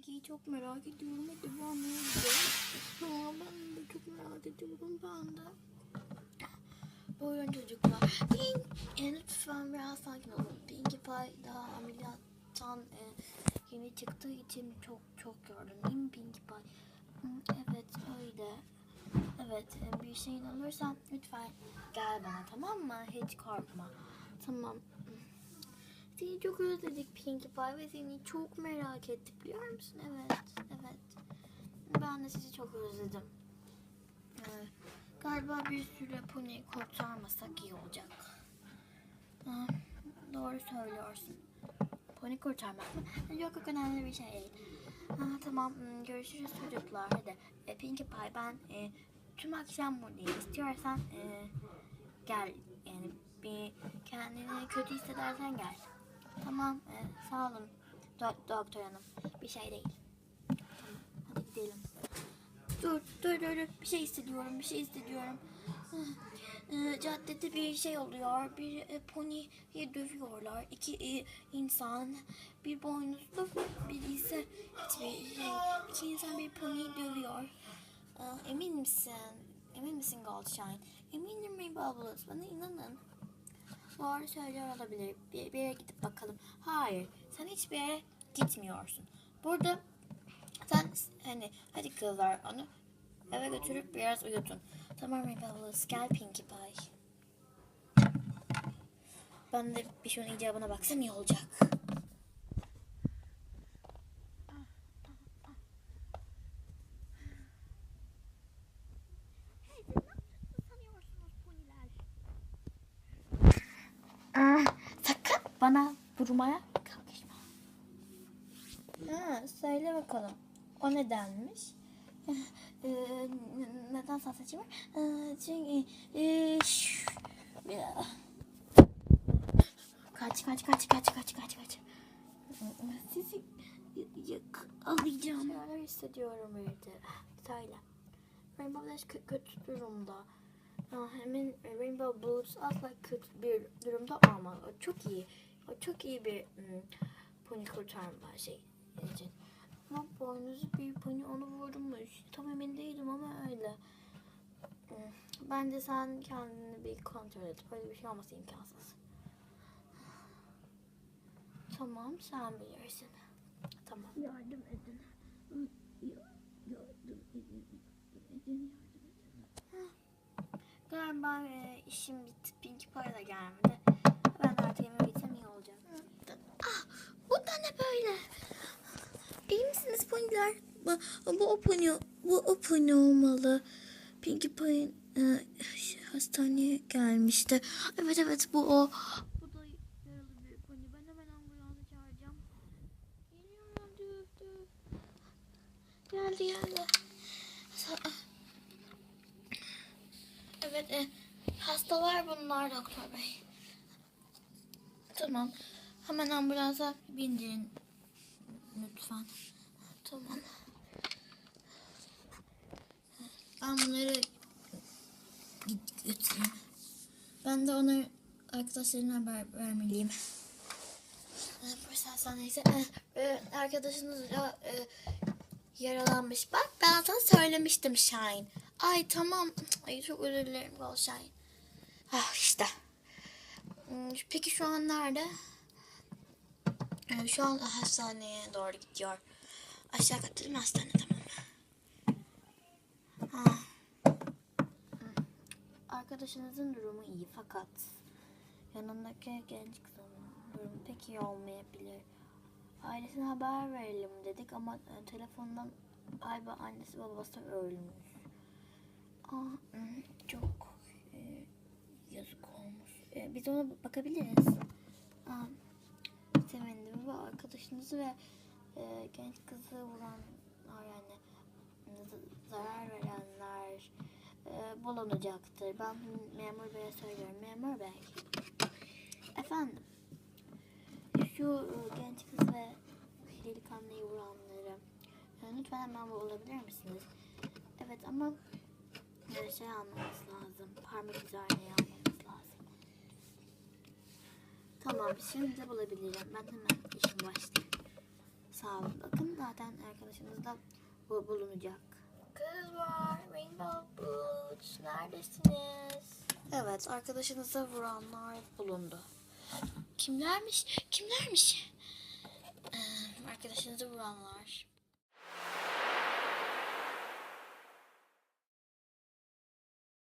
Pinky'yi çok merak ediyorum. Ne yapacağım? Ya ben de çok merak ediyorum ben de. Buyurun çocuklar. Pink, e, lütfen biraz sakin olun. Pinkie daha ameliyattan e, yeni çıktığı için çok çok yorgun değil mi Pinkie Pie? Hı, Evet öyle. Evet e, bir şeyin olursa lütfen gel bana tamam mı? Hiç korkma. Tamam. Seni çok özledik Pinkie Pie ve seni çok merak ettik biliyor musun? Evet, evet. Ben de sizi çok özledim. Ee, galiba bir süre Pony'i kurtarmasak iyi olacak. Ee, doğru söylüyorsun. Pony kurtarmak mı? Yok yok önemli bir şey değil. Ha, tamam hmm, görüşürüz çocuklar. Hadi e, Pinkie Pie ben e, tüm akşam buradayım. İstiyorsan e, gel. Yani bir kendini kötü hissedersen gel. Tamam, e, sağ olun Do- doktor hanım. Bir şey değil. Tamam, hadi gidelim. Dur, dur, dur. Bir şey hissediyorum, bir şey hissediyorum. E, caddede bir şey oluyor. Bir e, poniyi dövüyorlar. İki e, insan, bir boynuzlu, bir ise hiçbir şey. İki insan bir poniyi dövüyor. E, emin misin? Emin misin Goldshine? Eminim Rainbow Blues. Bana inanın. Doğru söylüyor olabilir. Bir, bir yere gidip bakalım. Hayır. Sen hiçbir yere gitmiyorsun. Burada sen hani hadi kızlar onu eve götürüp biraz uyutun. Tamam Rebellious gel Pinkie Pie. Ben de bir şunun icabına baksam iyi olacak. Ah, sakın bana vurmaya kalkışma. Ha, söyle bakalım. O nedenmiş? Ee, neden saç var? Ee, çünkü ee, kaç kaç kaç kaç kaç kaç kaç. Sizi yakalayacağım. Şeyler hissediyorum evde. Söyle. Rainbow Dash kö- kötü durumda. Hemen Rainbow Blues asla kötü bir durumda. O çok iyi. O çok iyi bir hmm, pony kurtarma şey için. Ama boynuzu bir pony onu vurmuş. Tam emin değilim ama öyle. Hmm, Bence sen kendini bir kontrol et. Böyle bir şey olması imkansız. Tamam sen bilirsin. Tamam. Yardım edin. Yardım edin. Edin Galiba e, işim bitti. Pinkie Pie da gelmedi. Ben artık yemeği bitsem iyi olacak. Ah, bu da ne böyle? İyi poniler? Bu, bu o bu o olmalı. Pinkie Pie'in e, hastaneye gelmişti. Evet evet bu o. Bu da yaralı bir pony. Ben hemen ambulansı çağıracağım. Geliyorum düf düf. Geldi geldi. Evet, e, hastalar bunlar doktor bey. Tamam. Hemen ambulansa bindirin lütfen. Tamam. Ben bunları git götüreyim. Ben de ona arkadaşlarına haber vermeliyim. E, Polis hastanesi. E, e, arkadaşınız e, yaralanmış. Bak ben sana söylemiştim Shine. Ay tamam. Ay çok özür dilerim Gol Shine. Ah işte. Hmm, Peki şu an nerede? Ee, Şu an hastaneye doğru gidiyor. Aşağı mi hastane tamam. Ha. Arkadaşınızın durumu iyi fakat yanındaki genç kızın durumu pek iyi olmayabilir. Ailesine haber verelim dedik ama e, telefondan galiba annesi babası ölmüş. Aa, hmm, çok e, yazık olmuş. E, biz ona bakabiliriz. Aa, sevindim ve arkadaşınızı ve e, genç kızı vuranlar yani zarar verenler e, bulunacaktır. Ben memur beye söylüyorum. Memur bey. Efendim. Şu e, genç kız ve delikanlıyı vuranları e, lütfen hemen bulabilir misiniz? Evet ama e, şey almamız lazım. Parmak izlerini almamız lazım. Tamam şimdi bulabilirim. Ben hemen işim başlayayım. Sağ olun. Bakın zaten arkadaşınız da bu bulunacak. Kızlar, Rainbow Boots neredesiniz? Evet, arkadaşınıza vuranlar bulundu. Kimlermiş? Kimlermiş? Ee, arkadaşınızı vuranlar